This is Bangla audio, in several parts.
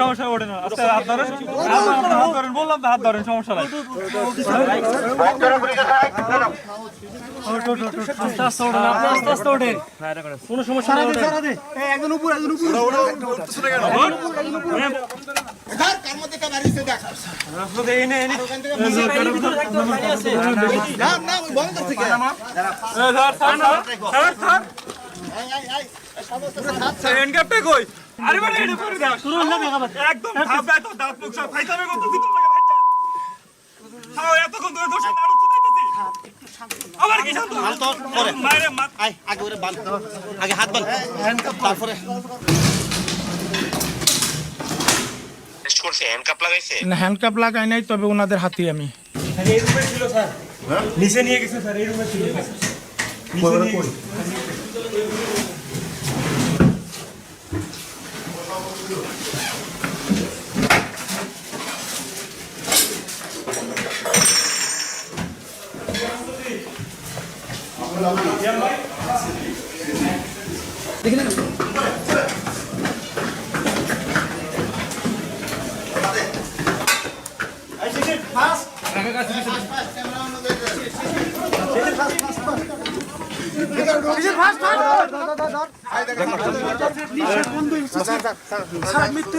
সমস্যা আস্তে হাত ধরেন হাত ধরেন। বললাম তো হাত ধরেন সমস্যা নাই। একদম এতক্ষণ ধরে দোষ আবার কি শান্ত? হাল তো পরে। মাইরে মা আয় আগে ওরে বান আগে হাত বান তারপরে। টেস্ট করছে হ্যান্ডকাপ লাগাইছে? না হ্যান্ডকাপ লাগাই নাই তবে ওনাদের হাতে আমি। এই রুমে ছিল স্যার। নিচে নিয়ে গেছে স্যার। এই রুমে ছিল। নিচে নিয়ে দেখে নেন মৃত্যু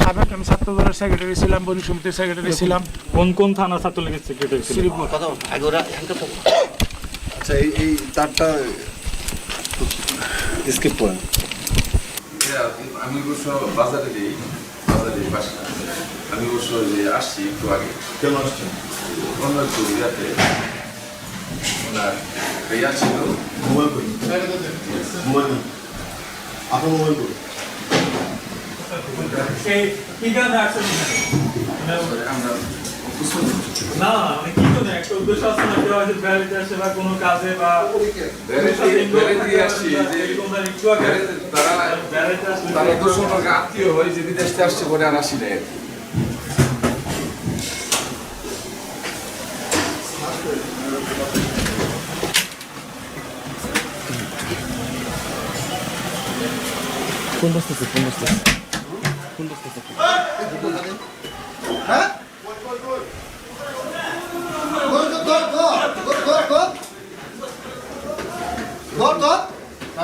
সাবেক আমি ছাত্রদলের সেক্রেটারি ছিলাম বনি সমিতির সেক্রেটারি ছিলাম। কোন কোন থানা ছাত্রলীগের সেক্রেটারি ছিল শ্রীপুর। কথা বল। আগে ওরা হ্যান্ডকাপ থাকো আচ্ছা এই এই তারটা স্কিপ করেন। হ্যাঁ, আমি অবশ্য বাজারে দিই বাজারে বাসা আমি অবশ্য যে আসছি একটু আগে। কেন আসছেন? অন্য একটু ইয়াতে ওনার ইয়া ছিল। মোবাইল করি মোবাইল আপনার মোবাইল করি সেই কি গান রাখছেন আমরা না মানে কি কোনো একটা উদ্দেশ্য আছে না কেউ হয়তো বেড়াতে আসে বা কোনো কাজে বা তারা তো সম্পর্কে আত্মীয় হয় যে বিদেশ থেকে আসছে পরে আর আসি নাই কোন বস্তুতে কোন বস্তুতে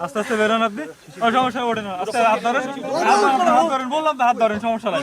আস্তে আস্তে বেরোন আপনি সমস্যা ওঠে না আস্তে বললাম তো হাত ধরেন সমস্যা নাই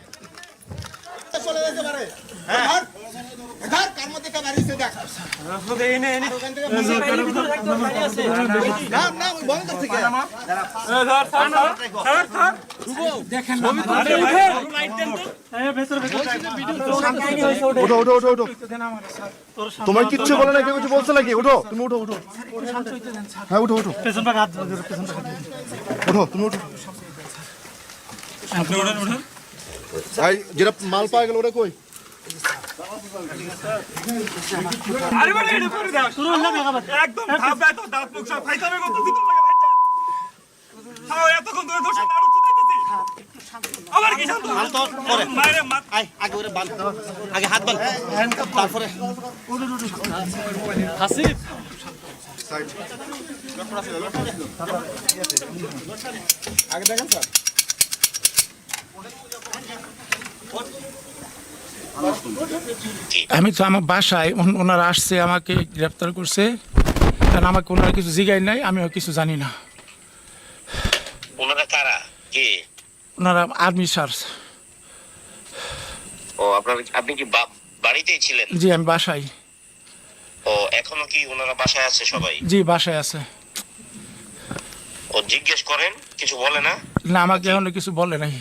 হ্যাঁ। তোমার কিচ্ছু বলে না কেউ কিছু বলছে নাকি? উঠো তুমি উঠো উঠো হ্যাঁ উঠো উঠো পেছনটা উঠো তুমি উঠো আপনি ওঠেন। আর যেটা মাল পাওয়া গেল ওটা কই? আগে হাত বান তারপরে আগে দেখেন স্যার। আমি তো আমার বাসায় ওনারা আসছে আমাকে গ্রেপ্তার করছে। কারণ আমাকে ওনারা কিছু জিগাই নাই আমিও কিছু জানি না। ওনারা কারা? কে? ওনারা আর্মি স্যার। ও আপনার আপনি কি বাড়িতেই ছিলেন? জি আমি বাসায়। ও এখনও কি ওনারা বাসায় আছে সবাই? জি বাসায় আছে। ও জিজ্ঞেস করেন কিছু বলে না? না আমাকে এখনও কিছু বলে নাই।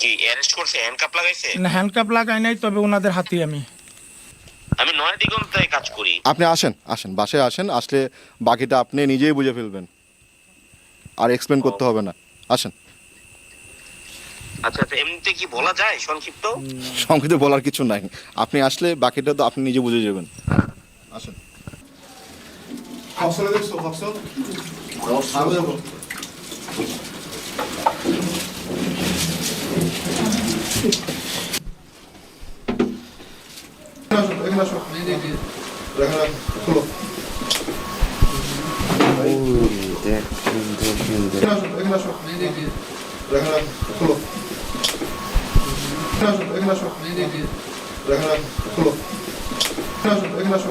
কি অ্যারেস্ট করছে? হ্যান্ডকাপ লাগাইছে? না হ্যান্ডকাপ লাগাই নাই তবে ওনাদের হাতে আমি। আমি নয় দিগন্তায় কাজ করি। আপনি আসেন আসেন বাসায় আসেন আসলে বাকিটা আপনি নিজেই বুঝে ফেলবেন। আর এক্সপ্লেন করতে হবে না। আসেন। আচ্ছা আচ্ছা এমনিতে কি বলা যায় সংক্ষিপ্ত? সংক্ষিপ্ত বলার কিছু নাই। আপনি আসলে বাকিটা তো আপনি নিজে বুঝে যাবেন। আসেন। ফসলে দেখছ ফসল আগে যাব এখানে আসো এখানে আসো খোলো এখানে আসো এখানে আসো এখানে আসো খোলো এখানে আসো এখানে আসো এখানে আসো খোলো এখানে আসো এখানে আসো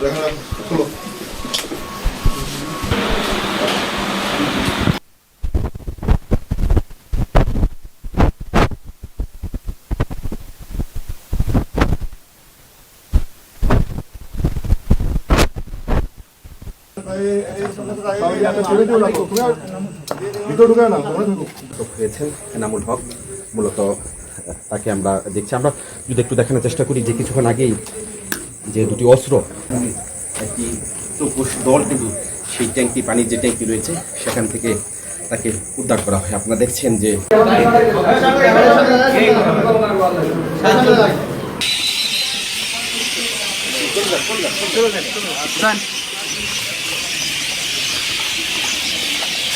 এখানে আসো খোলো এনামুল হক। মূলত তাকে আমরা দেখছি। আমরা যদি একটু দেখানোর চেষ্টা করি যে কিছুক্ষণ আগেই যে দুটি অস্ত্র, একটি চৌকস দল কিন্তু সেই ট্যাঙ্কি, পানির যে ট্যাঙ্কি রয়েছে, সেখান থেকে তাকে উদ্ধার করা হয়। আপনারা দেখছেন যে